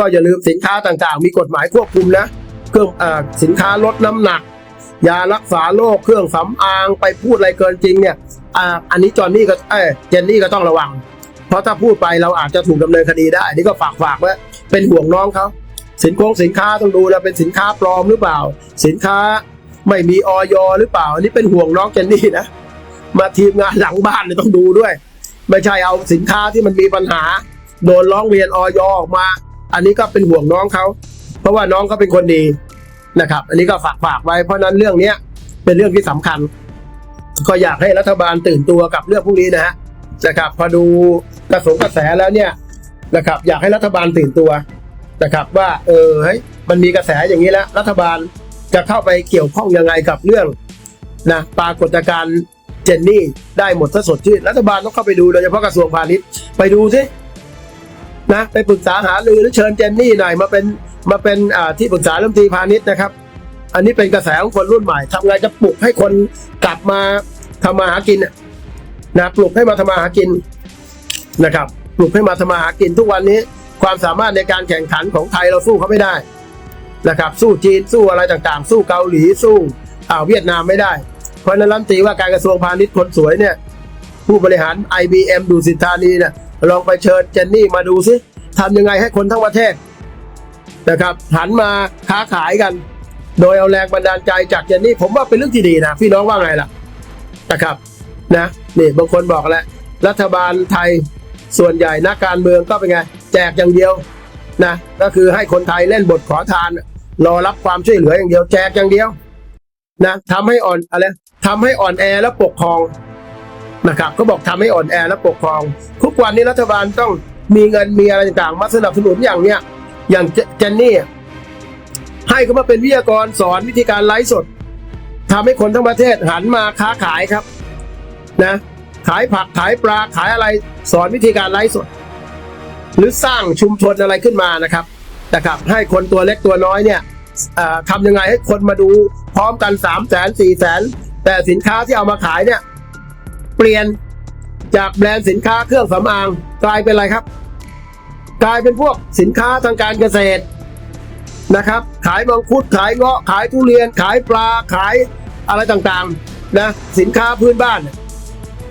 ก็อย่าลืมสินค้าต่างๆ มีกฎหมายควบคุมนะเครื่องอสินค้าลดน้ำหนัก ยารักษาโรคเครื่องสำอางไปพูดอะไรเกินจริงเนี่ยอ,อันนี้จอห์นนี่ก็เอเจนนี่ก็ต้องระวัง เพราะถ้าพูดไปเราอาจจะถูกดำเนินคดีได้อันนี้ก็ฝากฝากไว้เป็นห่วงน้องเขาสินคงสินค้าต้องดูนะเป็นสินค้าปลอมหรือเปล่า สินค้าไม่มีออยหรือเปล่า อันนี้เป็นห่วงน้องเจนนี่นะมาทีมงานหลังบ้านเนี่ยต้องดูด้วย ไม่ใช่เอาสินค้าที่มันมีปัญหา โดนร้องเรียนออยออกมา อันนี้ก็เป็นห่วงน้องเขาเพราะว่าน้องเขาเป็นคนดีนะครับ อันนี้ก็ฝากฝากไว้ เพราะนั้นเรื่องเนี้ยเป็นเรื่องที่สำคัญ ก็อยากให้รัฐบาลตื่นตัวกับเรื่องพวกนี้นะฮะนะครับพอดูกระสงกระแสแล้วเนี่ยนะครับ อยากให้รัฐบาลตื่นตัวนะครับ ว่าเออเฮ้ยมันมีกระแสอย่างนี้แล้ว รัฐบาลจะเข้าไปเกี่ยวข้องยังไงกับเรื่องนะปรากฏการณ์เจนนี่ได้หมดซะสดชื่นรัฐบาลต้องเข้าไปดูโดยเฉพาะกระทรวงพาณิชย์ไปดูสิ นะไปปรึกษาหารือหรือเชิญเจนนี่หน่อยมาเป็นมาเป็นที่ปรึกษารัฐมนตรีพาณิชย์นะครับ อันนี้เป็นกระแสของคนรุ่นใหม่ทำไงจะปลุกให้คนกลับมาทำมาหากินนะปลุกให้มาทำมาหากินนะครับ ปลุกให้มาทำมาหากินทุกวันนี้ความสามารถในการแข่งขันของไทยเราสู้เขาไม่ได้นะครับ สู้จีนสู้อะไรต่างๆ สู้เกาหลีสู้อ่าเวียดนามไม่ได้ เพราะฉะนั้นรัฐมนตรีว่าการกระทรวงพาณิชย์คนสวยเนี่ย ผู้บริหาร IBM ดูสิทธานีเนี่ย ลองไปเชิญเจนนี่มาดูซิทำยังไงให้คนทั้งประเทศนะครับหันมาค้าขายกัน โดยเอาแรงบันดาลใจจากเจนนี่ผมว่าเป็นเรื่องที่ดีนะพี่น้องว่าไงล่ะนะครับนะนี่บางคนบอกแล้วรัฐบาลไทยส่วนใหญ่นักการเมืองก็เป็นไงแจกอย่างเดียวนะก็คือให้คนไทยเล่นบทขอทาน รอรับความช่วยเหลืออย่างเดียว แจกอย่างเดียวนะทำให้อ่อนอะไรทำให้อ่อนแอและปกครอง นะครับก็บอกทำให้อ่อนแอและปกครอง ทุกวันนี้รัฐบาลต้องมีเงินมีอะไรต่างๆมาสนับสนุนอย่างเนี้ยอย่างเจนนี่ให้เขามาเป็นวิทยากรสอนวิธีการไลฟ์สดทำให้คนทั้งประเทศหันมาค้าขายครับนะขายผักขายปลาขายอะไรสอนวิธีการไลฟ์สด หรือสร้างชุมชนอะไรขึ้นมานะครับนะครับ ให้คนตัวเล็กตัวน้อยเนี่ยทำยังไงให้คนมาดูพร้อมกันสามแสนสี่แสนแต่สินค้าที่เอามาขายเนี่ย เปลี่ยนจากแบรนด์สินค้าเครื่องสำอางกลายเป็นอะไรครับ กลายเป็นพวกสินค้าทางการเกษตรนะครับ ขายมังคุดขายเงาะขายทุเรียน ขายปลาขายอะไรต่างๆนะสินค้าพื้นบ้าน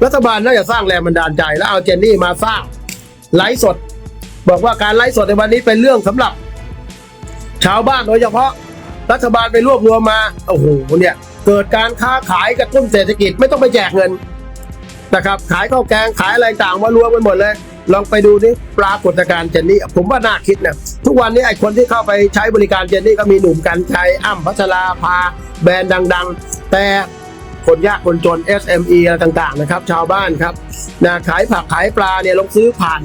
รัฐบาลน่าจะสร้างแรงบันดาลใจ แล้วเอาเจนนี่มาสร้างไลฟ์สด บอกว่าการไลฟ์สดในวันนี้เป็นเรื่องสำหรับ ชาวบ้านโดยเฉพาะรัฐบาลไปรวบรวมมาโอ้โหเนี่ยเกิดการค้าขายกระตุ้นเศรษฐกิจไม่ต้องไปแจกเงิน นะครับขายข้าวแกงขายอะไรต่างมารวมกันหมดเลย ลองไปดูนี่ปรากฏการณ์เจนนี่ผมว่าน่าคิดนะทุกวันนี้ไอ้คนที่เข้าไปใช้บริการเจนนี่ก็มีหนุ่มกันชัยอ้ำพัชราภาแบรนด์ดัง ๆ แต่คนยากคนจน SME อะไรต่างๆนะครับชาวบ้านครับนะขายผักขายปลาเนี่ยลงซื้อผ่าน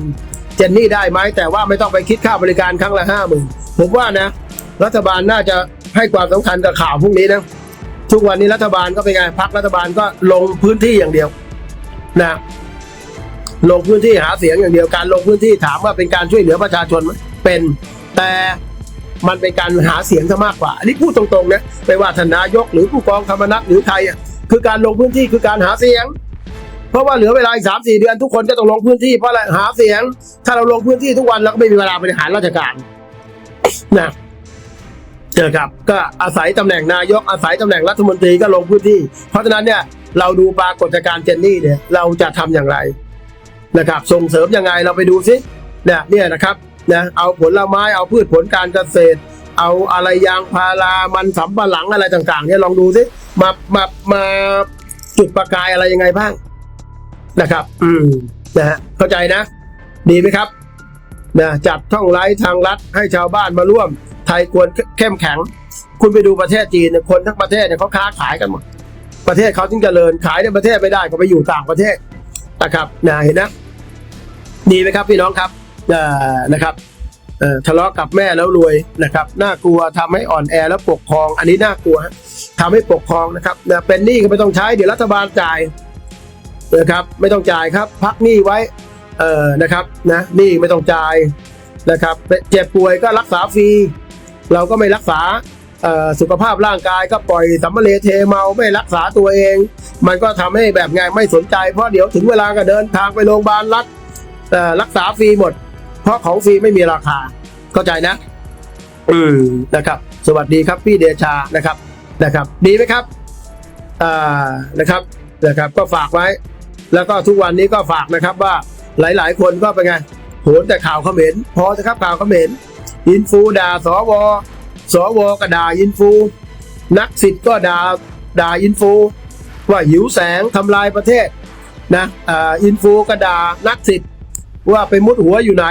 เจนนี่ได้ไหมแต่ว่าไม่ต้องไปคิดค่าบริการครั้งละห้าหมื่นผมว่านะ รัฐบาลน่าจะให้ความสำคัญกับข่าวพวกนี้นะทุกวันนี้รัฐบาลก็เป็นไงพักรัฐบาลก็ลงพื้นที่อย่างเดียว นะลงพื้นที่หาเสียงอย่างเดียวการลงพื้นที่ถามว่าเป็นการช่วยเหลือประชาชนเป็นแต่มันเป็นการหาเสียงซะมากกว่า อันนี้พูดตรงๆนะไม่ว่าทนายกหรือผู้กองธรรมนัฐหรือใครอะคือการลงพื้นที่คือการหาเสียง เพราะว่าเหลือเวลาอีกสามสี่เดือนทุกคนก็ต้องลงพื้นที่เพราะอะไรหาเสียง ถ้าเราลงพื้นที่ทุกวันเราก็ไม่มีเวลาบริหารราชการนะ เจอครับก็อาศัยตำแหน่งนายกอาศัยตำแหน่งรัฐมนตรีก็ลงพื้นที่ เพราะฉะนั้นเนี่ยเราดูปรากฏการณ์เจนนี่เนี่ยเราจะทำอย่างไรนะครับส่งเสริมยังไงเราไปดูซิเนี่ยเนี่ยนะครับนะเอาผลไม้เอาพืชผลการเกษตร เอาอะไรยางพารามันสำปะหลังอะไรต่างๆเนี่ยลองดูซิมามามาจุดประกายอะไรยังไงบ้างนะครับ อืมนะฮะเข้าใจนะ ดีไหมครับนะจัดท่องไลฟ์ทางรัฐให้ชาวบ้านมาร่วม ยควรเข้มแข็ง คุณไปดูประเทศจีนคนทั้งประเทศเนี่ยเขาค้าขายกันหมด ประเทศเขาจึงเจริญขายในประเทศไม่ได้ก็ไปอยู่ต่างประเทศนะครับนะเห็นนะดีไหมครับพี่น้องครับอ่นะครับเอ่อทะเลาะกับแม่แล้วรวยนะครับน่ากลัวทำให้อ่อนแอแล้วปกครอง อันนี้น่ากลัวฮะทำให้ปกครองนะครับนะเป็นหนี้ก็ไม่ต้องใช้เดี๋ยวรัฐบาลจ่ายนะครับไม่ต้องจ่ายครับ พักหนี้ไว้เออนะครับนะหนี้ไม่ต้องจ่ายนะครับเจ็บป่วยก็รักษาฟรี เราก็ไม่รักษาเอ่อสุขภาพร่างกายก็ปล่อยสัมภเรเทเมาไม่รักษาตัวเอง มันก็ทำให้แบบไงไม่สนใจเพราะเดี๋ยวถึงเวลาก็เดินทางไปโรงพยาบาลรัฐเอ่อรักษาฟรีหมด เพราะของฟรีไม่มีราคาเข้าใจนะอืมนะครับ สวัสดีครับพี่เดชานะครับนะครับ ดีไหมครับอ่านะครับนะครับ ก็ฝากไว้ แล้วก็ทุกวันนี้ก็ฝากนะครับว่าหลาย ๆ คนก็เป็นไงโหนแต่ข่าวเขมรพอจะครับข่าวเขมร อินฟูด่าสวสวก็ด่าอินฟู นักสิทธิ์ก็ด่าด่าอินฟู ว่าหิวแสงทำลายประเทศนะอ่าอินฟูก็ด่านักสิทธิ์ว่าไปมุดหัวอยู่ไหน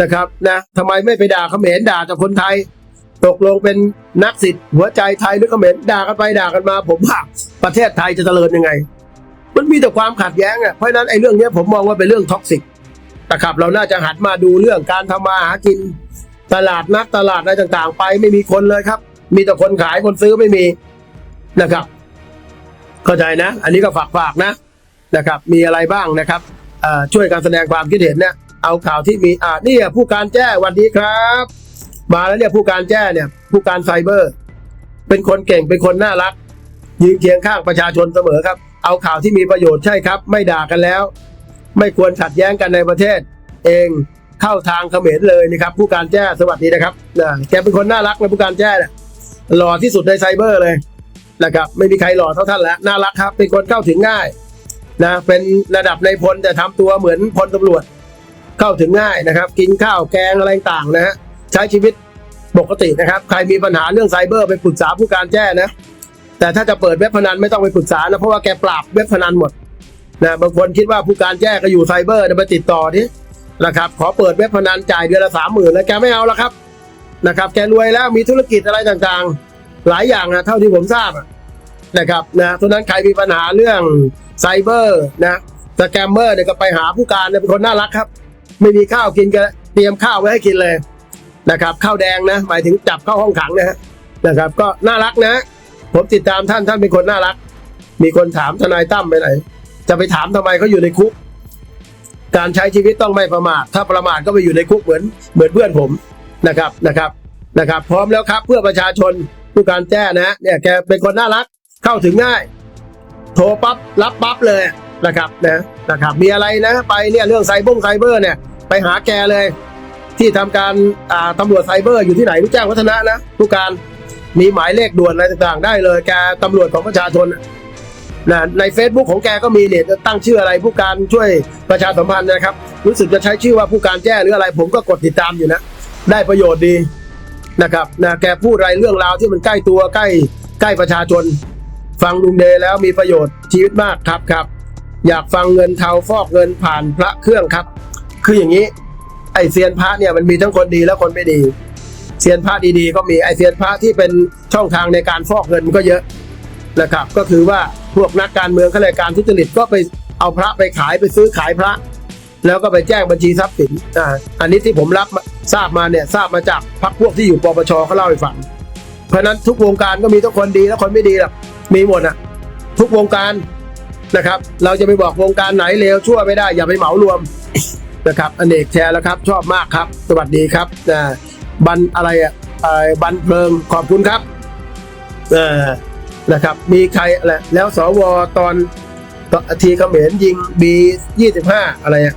นะครับนะทำไมไม่ไปด่าเขมรด่าแต่คนไทย ตกลงเป็นนักสิทธิ์หัวใจไทยหรือเขมรด่ากันไปด่ากันมา ผมว่าประเทศไทยจะเจริญยังไง มันมีแต่ความขัดแย้งอะเพราะนั้นไอ้เรื่องนี้ผมมองว่าเป็นเรื่องท็อกซิกนะครับเราน่าจะหันมาดูเรื่องการทำมาหากิน ตลาดนัดตลาดอะไรต่างๆ ไปไม่มีคนเลยครับ มีแต่คนขายคนซื้อไม่มีนะครับ เข้าใจนะ อันนี้ก็ฝากฝากๆนะนะครับ มีอะไรบ้างนะครับช่วยการแสดงความคิดเห็นเนี่ยเอาข่าวที่มีอ่านี่อะผู้การแจ้หวันดีครับ มาแล้วเนี่ยผู้การแจ้เนี่ย ผู้การไซเบอร์ เป็นคนเก่งเป็นคนน่ารักยืนเคียงข้างประชาชนเสมอครับ เอาข่าวที่มีประโยชน์ใช่ครับ ไม่ด่ากันแล้ว ไม่ควรขัดแย้งกันในประเทศ เอง เข้าทางเขมรเลยนะครับ ผู้การแจ้สวัสดีนะครับนะแกเป็นคนน่ารักนะผู้การแจ้หล่อที่สุดในไซเบอร์เลยนะครับ ไม่มีใครหล่อเท่าท่านแล้วน่ารักครับ เป็นคนเข้าถึงง่ายนะเป็นระดับในพลแต่ทำตัวเหมือนพลตำรวจ เข้าถึงง่ายนะครับ กินข้าวแกงอะไรต่างนะฮะใช้ชีวิตปกตินะครับ ใครมีปัญหาเรื่องไซเบอร์ไปปรึกษาผู้การแจ้นะ แต่ถ้าจะเปิดเว็บพนันไม่ต้องไปปรึกษานะเพราะว่าแกปราบเว็บพนันหมดนะบางคนคิดว่าผู้การแจ้ก็อยู่ไซเบอร์เดี๋ยวไปติดต่อที่ นะครับขอเปิดเว็บพนันจ่ายเดือนละสามหมื่นแล้วแกไม่เอาแล้วครับนะครับ แกรวยแล้วมีธุรกิจอะไรต่างๆ หลายอย่างนะเท่าที่ผมทราบนะครับนะเพราะฉะนั้นใครมีปัญหาเรื่องไซเบอร์นะสแกมเมอร์เนี่ยก็ไปหาผู้การเนี่ยเป็นคนน่ารักครับ ไม่มีข้าวกินก็เตรียมข้าวไว้ให้กินเลยนะครับข้าวแดงนะหมายถึงจับเข้าห้องขังนะฮะนะครับ ก็น่ารักนะ ผมติดตามท่านท่านเป็นคนน่ารัก มีคนถามทนายตั้มไปไหน จะไปถามทำไมเขาอยู่ในคุก การใช้ชีวิตต้องไม่ประมาทถ้าประมาทก็ไปอยู่ในคุกเหมือนเหมือนเพื่อนผมนะครับนะครับนะครับ พร้อมแล้วครับเพื่อประชาชนผู้การแจ้นะฮะเนี่ยแกเป็นคนน่ารักเข้าถึงง่าย โทรปั๊บรับปั๊บเลยนะครับนะนะครับ มีอะไรนะ ไปเนี่ยเรื่องไซบงไซเบอร์เนี่ยไปหาแกเลย ที่ทำการอ่าตำรวจไซเบอร์อยู่ที่ไหนรู้แจ้งวัฒนะนะผู้การมีหมายเลขด่วนอะไรต่างๆ ได้เลยแกตำรวจของประชาชน นะใน Facebook ของแกก็มีเนี่ยตั้งชื่ออะไรผู้การช่วยประชาสัมพันธ์นะครับ รู้สึกจะใช้ชื่อว่าผู้การแจ้หรืออะไร ผมก็กดติดตามอยู่นะ ได้ประโยชน์ดีนะครับนะแกพูดอะไรเรื่องราวที่มันใกล้ตัวใกล้ใกล้ประชาชน ฟังลุงเดแล้วมีประโยชน์ชีวิตมากครับครับ อยากฟังเงินเทาฟอกเงินผ่านพระเครื่องครับ คืออย่างนี้ ไอเซียนพระเนี่ยมันมีทั้งคนดีและคนไม่ดีเซียนพระดีๆ ก็มีไอเซียนพระที่เป็นช่องทางในการฟอกเงินก็เยอะ นะครับ ก็คือว่าพวกนักการเมืองข้าราชการทุจริตก็ไปเอาพระไปขายไปซื้อขายพระ แล้วก็ไปแจ้งบัญชีทรัพย์สินอ่าอันนี้ที่ผมรับทราบมาเนี่ยทราบมาจากพรรคพวกที่อยู่ปปชเขาเล่าให้ฟังเพราะนั้นทุกวงการก็มีทั้งคนดีและคนไม่ดีหรอกมีหมดอะทุกวงการนะครับ เราจะไปบอกวงการไหนเลวชั่วไม่ได้อย่าไปเหมารวมนะครับอเนกแชร์แล้วครับ ชอบมากครับ สวัสดีครับบันอะไรอะบันเพลิงขอบคุณครับ เออ นะครับ มีใครอะไรแล้วสวตอนตอนทีเขมรยิงบียี่สิบห้าอะไรอะ